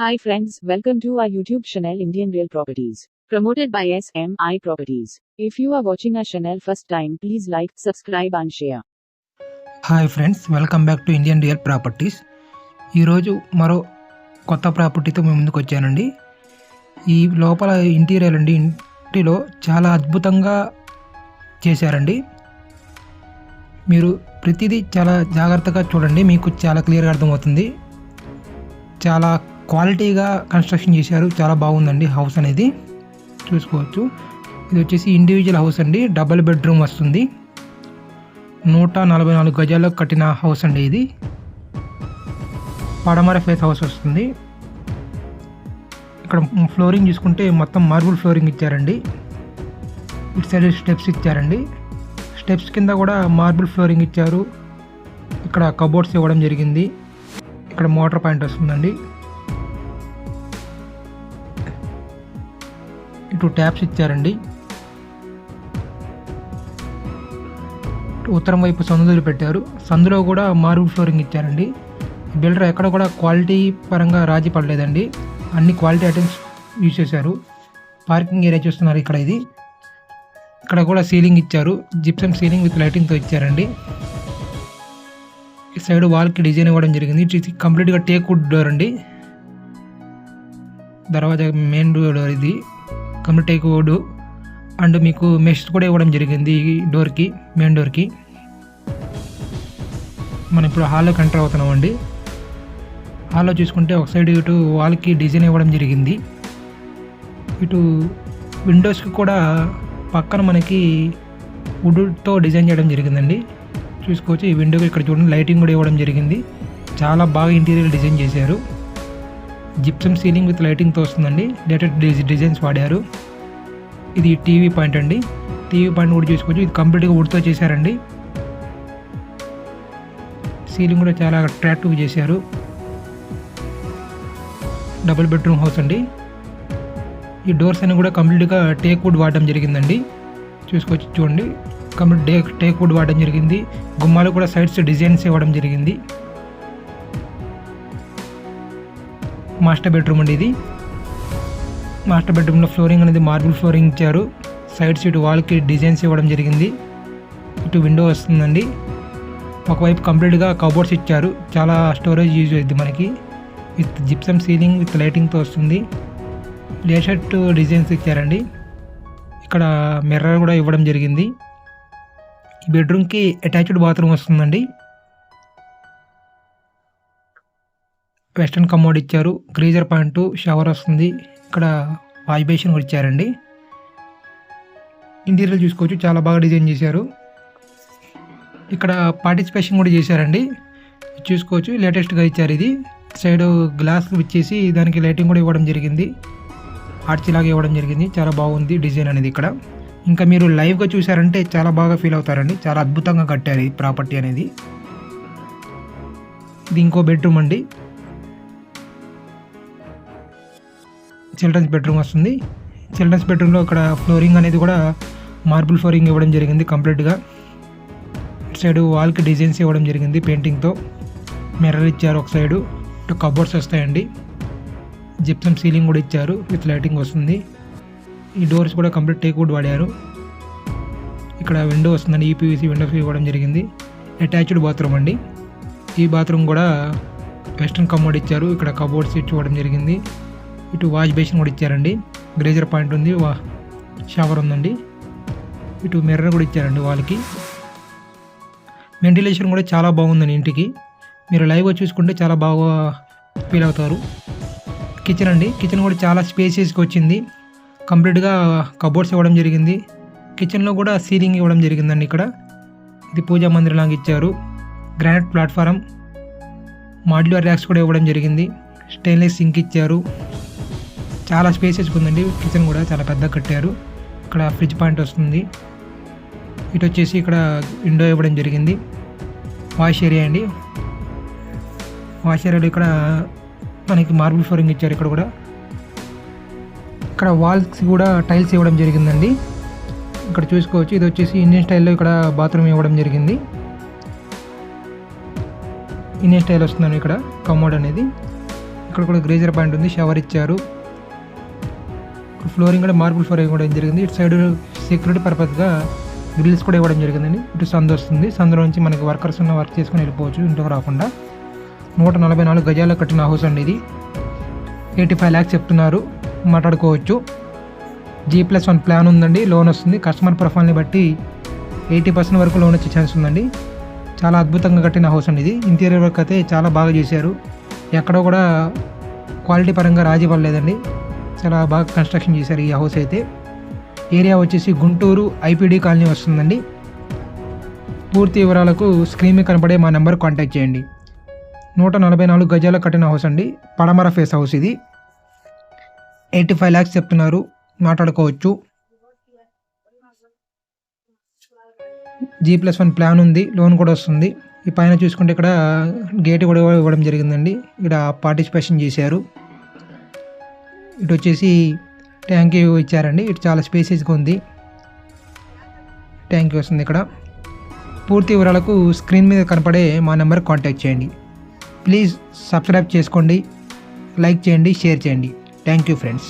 Hi friends, welcome to our YouTube channel Indian Real Properties. Promoted by SMI Properties. If you are watching our channel first time, please like, subscribe and share. Hi friends welcome back to Indian real properties ఈరోజు మరో కొత్త ప్రాపర్టీతో మేము ముందుకు వచ్చానండి ఈ లోపల interior అండి ఇంటిలో చాలా అద్భుతంగా చేశారండి మీరు ప్రతిదీ చాలా జాగ్రత్తగా చూడండి మీకు చాలా క్లియర్గా అర్థమవుతుంది చాలా క్వాలిటీగా కన్స్ట్రక్షన్ చేశారు. చాలా బాగుందండి హౌస్ అనేది. చూసుకోవచ్చు. ఇది వచ్చేసి ఇండివిజువల్ హౌస్ అండి. డబుల్ బెడ్రూమ్ వస్తుంది. నూట నలభై నాలుగు గజాల్లో కట్టిన హౌస్ అండి ఇది. పడమర ఫేస్ హౌస్ వస్తుంది. ఇక్కడ ఫ్లోరింగ్ చూసుకుంటే మొత్తం మార్బుల్ ఫ్లోరింగ్ ఇచ్చారండి. ఇటు సైడ్ స్టెప్స్ ఇచ్చారండి. స్టెప్స్ కింద కూడా మార్బుల్ ఫ్లోరింగ్ ఇచ్చారు. ఇక్కడ కబోర్డ్స్ ఇవ్వడం జరిగింది. ఇక్కడ మోటార్ పాయింట్ వస్తుందండి. టూ ట్యాప్స్ ఇచ్చారండి. ఉత్తరం వైపు సందులు పెట్టారు. సందులో కూడా మార్బుల్ ఫ్లోరింగ్ ఇచ్చారండి. బిల్డర్ ఎక్కడ కూడా క్వాలిటీ పరంగా రాజీ పడలేదండి. అన్ని క్వాలిటీ ఐటమ్స్ యూజ్ చేశారు. పార్కింగ్ ఏరియా చూస్తున్నారు ఇక్కడ ఇది. ఇక్కడ కూడా సీలింగ్ ఇచ్చారు. జిప్సమ్ సీలింగ్ విత్ లైటింగ్తో ఇచ్చారండి. ఈ సైడ్ వాల్కి డిజైన్ ఇవ్వడం జరిగింది. ఇది కంప్లీట్గా టేక్ వుడ్ డోర్ అండి. దర్వాజా మెయిన్ డోర్ ఇది. కంప్లీట్ టేక్ వుడ్ అండ్ మీకు మెష్ కూడా ఇవ్వడం జరిగింది డోర్కి మెయిన్ డోర్కి. మనం ఇప్పుడు హాల్లోకి ఎంటర్ అవుతున్నామండి. హాల్లో చూసుకుంటే ఒక సైడ్ ఇటు వాల్కి డిజైన్ ఇవ్వడం జరిగింది. ఇటు విండోస్కి కూడా పక్కన మనకి వుడ్తో డిజైన్ చేయడం జరిగిందండి. చూసుకోవచ్చు ఈ విండోకి ఇక్కడ చూడండి లైటింగ్ కూడా ఇవ్వడం జరిగింది. చాలా బాగా ఇంటీరియర్ డిజైన్ చేశారు. జిప్సమ్ సీలింగ్ విత్ లైటింగ్తో వస్తుందండి లేటెస్ట్ డిజైన్స్ వాడారు. ఇది టీవీ పాయింట్ అండి. టీవీ పాయింట్ కూడా చూసుకోవచ్చు. ఇది కంప్లీట్గా వుడ్తో చేశారండి. సీలింగ్ కూడా చాలా అట్రాక్టివ్ చేశారు. డబుల్ బెడ్రూమ్ హౌస్ అండి. ఈ డోర్స్ అన్ని కూడా కంప్లీట్గా టేక్ వుడ్ వాడడం జరిగిందండి. చూసుకోవచ్చు చూడండి. కంప్లీట్ డే టేక్ వుడ్ వాడడం జరిగింది. గుమ్మాలు కూడా సైడ్స్ డిజైన్స్ ఇవ్వడం జరిగింది. మాస్టర్ బెడ్రూమ్ అండి ఇది. మాస్టర్ బెడ్రూమ్లో ఫ్లోరింగ్ అనేది మార్బుల్ ఫ్లోరింగ్ ఇచ్చారు. సైడ్స్ ఇటు వాల్కి డిజైన్స్ ఇవ్వడం జరిగింది. ఇటు విండో వస్తుందండి. ఒకవైపు కంప్లీట్గా కబోర్డ్స్ ఇచ్చారు. చాలా స్టోరేజ్ యూజ్ అవుతుంది మనకి. విత్ జిప్సమ్ సీలింగ్ విత్ లైటింగ్తో వస్తుంది. లేషర్ట్ డిజైన్స్ ఇచ్చారండి. ఇక్కడ మిర్రర్ కూడా ఇవ్వడం జరిగింది. ఈ బెడ్రూమ్కి అటాచ్డ్ బాత్రూమ్ వస్తుందండి. వెస్టర్న్ కమోడ్ ఇచ్చారు. గ్రీజర్ పాయింట్ షవర్ వస్తుంది. ఇక్కడ వాష్ బేసిన్ కూడా ఇచ్చారండి. ఇంటీరియర్ చూసుకోవచ్చు. చాలా బాగా డిజైన్ చేశారు. ఇక్కడ పార్టిసిపేషన్ కూడా చేశారండి. చూసుకోవచ్చు. లేటెస్ట్గా ఇచ్చారు ఇది. సైడ్ గ్లాస్ ఇచ్చేసి దానికి లైటింగ్ కూడా ఇవ్వడం జరిగింది. ఆర్చిలాగా ఇవ్వడం జరిగింది. చాలా బాగుంది డిజైన్ అనేది ఇక్కడ. ఇంకా మీరు లైవ్గా చూసారంటే చాలా బాగా ఫీల్ అవుతారండి. చాలా అద్భుతంగా కట్టారు ఈ ప్రాపర్టీ అనేది. ఇది ఇంకో బెడ్రూమ్ అండి. చిల్డ్రన్స్ బెడ్రూమ్ వస్తుంది. చిల్డ్రన్స్ బెడ్రూమ్లో ఇక్కడ ఫ్లోరింగ్ అనేది కూడా మార్బుల్ ఫ్లోరింగ్ ఇవ్వడం జరిగింది కంప్లీట్గా సైడ్ వాల్కి డిజైన్స్ ఇవ్వడం జరిగింది పెయింటింగ్తో మిర్రర్ ఇచ్చారు ఒక సైడు ఇటు కబోర్డ్స్ వస్తాయండి. జిప్సమ్ సీలింగ్ కూడా ఇచ్చారు విత్ లైటింగ్ వస్తుంది. ఈ డోర్స్ కూడా కంప్లీట్ టేక్ వుడ్ వాడారు. ఇక్కడ విండో వస్తుందండి ఈపీవీసీ విండోస్ ఇవ్వడం జరిగింది. అటాచ్డ్ బాత్రూమ్ అండి. ఈ బాత్రూమ్ కూడా వెస్ట్రన్ కమోడ్ ఇచ్చారు. ఇక్కడ కబోర్డ్స్ ఇవ్వడం జరిగింది. ఇటు వాష్ బేసిన్ కూడా ఇచ్చారండి. గ్రేజర్ పాయింట్ ఉంది వా షవర్ ఉందండి. ఇటు మిర్రర్ కూడా ఇచ్చారండి వాళ్ళకి. వెంటిలేషన్ కూడా చాలా బాగుందండి ఇంటికి. మీరు లైవ్గా చూసుకుంటే చాలా బాగా ఫీల్ అవుతారు. కిచెన్ అండి కిచెన్ కూడా చాలా స్పేసియస్గా వచ్చింది. కంప్లీట్గా కబోర్డ్స్ ఇవ్వడం జరిగింది. కిచెన్లో కూడా సీలింగ్ ఇవ్వడం జరిగిందండి ఇక్కడ. ఇది పూజా మందిరం లాగా ఇచ్చారు. Granite platform. మాడ్యులర్ ర్యాక్స్ కూడా ఇవ్వడం జరిగింది. స్టెయిన్లెస్ సింక్ ఇచ్చారు. చాలా స్పేసెస్ ఉందండి. కిచెన్ కూడా చాలా పెద్దగా కట్టారు. ఇక్కడ ఫ్రిడ్జ్ పాయింట్ వస్తుంది. ఇటు వచ్చేసి ఇక్కడ విండో ఇవ్వడం జరిగింది. వాష్ ఏరియా అండి. వాష్ ఏరియాలో ఇక్కడ మనకి మార్బుల్ ఫ్లోరింగ్ ఇచ్చారు ఇక్కడ కూడా. ఇక్కడ వాల్స్ కూడా టైల్స్ ఇవ్వడం జరిగిందండి. ఇక్కడ చూసుకోవచ్చు. ఇది వచ్చేసి ఇండియన్ స్టైల్లో ఇక్కడ బాత్రూమ్ ఇవ్వడం జరిగింది. ఇండియన్ స్టైల్ వస్తుందండి ఇక్కడ. కమోడ్ అనేది. ఇక్కడ కూడా గ్రేజర్ పాయింట్ ఉంది. షవర్ ఇచ్చారు. ఫ్లోరింగ్ కూడా మార్బుల్ ఫ్లోర్ ఇవ్వడం జరిగింది. ఇటు సైడ్ సెక్యూరిటీ పర్పస్గా గ్రిల్స్ కూడా ఇవ్వడం జరిగిందండి. ఇటు సందు వస్తుంది. సందులో నుంచి మనకి వర్కర్స్ ఉన్న వర్క్ చేసుకుని వెళ్ళిపోవచ్చు ఇంటికి రాకుండా. నూట నలభై నాలుగు గజాల కట్టిన హౌస్ అండి ఇది. ఎయిటీ ఫైవ్ ల్యాక్స్ చెప్తున్నారు. మాట్లాడుకోవచ్చు. జీ ప్లస్ వన్ ప్లాన్ ఉందండి. లోన్ వస్తుంది. కస్టమర్ ప్రొఫైల్ని బట్టి ఎయిటీ పర్సెంట్ వరకు లోన్ వచ్చే ఛాన్స్ ఉందండి. చాలా అద్భుతంగా కట్టిన హౌస్ అండి ఇది. ఇంటీరియర్ వర్క్ అయితే చాలా బాగా చేశారు. ఎక్కడో కూడా క్వాలిటీ పరంగా రాజీ పడలేదండి. చాలా బాగా కన్స్ట్రక్షన్ చేశారు ఈ హౌస్ అయితే. ఏరియా వచ్చేసి గుంటూరు ఐపీడీ కాలనీ వస్తుందండి. పూర్తి వివరాలకు స్క్రీన్ మీద కనపడే మా నెంబర్ కాంటాక్ట్ చేయండి. నూట నలభై నాలుగు గజాల కట్టిన హౌస్ అండి. పడమర ఫేస్ హౌస్ ఇది. ఎయిటీ ఫైవ్ ల్యాక్స్ చెప్తున్నారు. మాట్లాడుకోవచ్చు. జీ ప్లస్ వన్ ప్లాన్ ఉంది. లోన్ కూడా వస్తుంది. ఈ పైన చూసుకుంటే ఇక్కడ గేట్ కూడా ఇవ్వడం జరిగిందండి. ఇక్కడ పార్టిసిపేషన్ చేశారు. ఇటు వచ్చేసి ట్యాంక్ ఇచ్చారండి. ఇటు చాలా స్పేసెస్గా ఉంది. ట్యాంక్ వస్తుంది ఇక్కడ. పూర్తి వివరాలకు స్క్రీన్ మీద కనపడే మా నెంబర్ కాంటాక్ట్ చేయండి. ప్లీజ్ సబ్స్క్రైబ్ చేసుకోండి. లైక్ చేయండి షేర్ చేయండి. Thank you friends.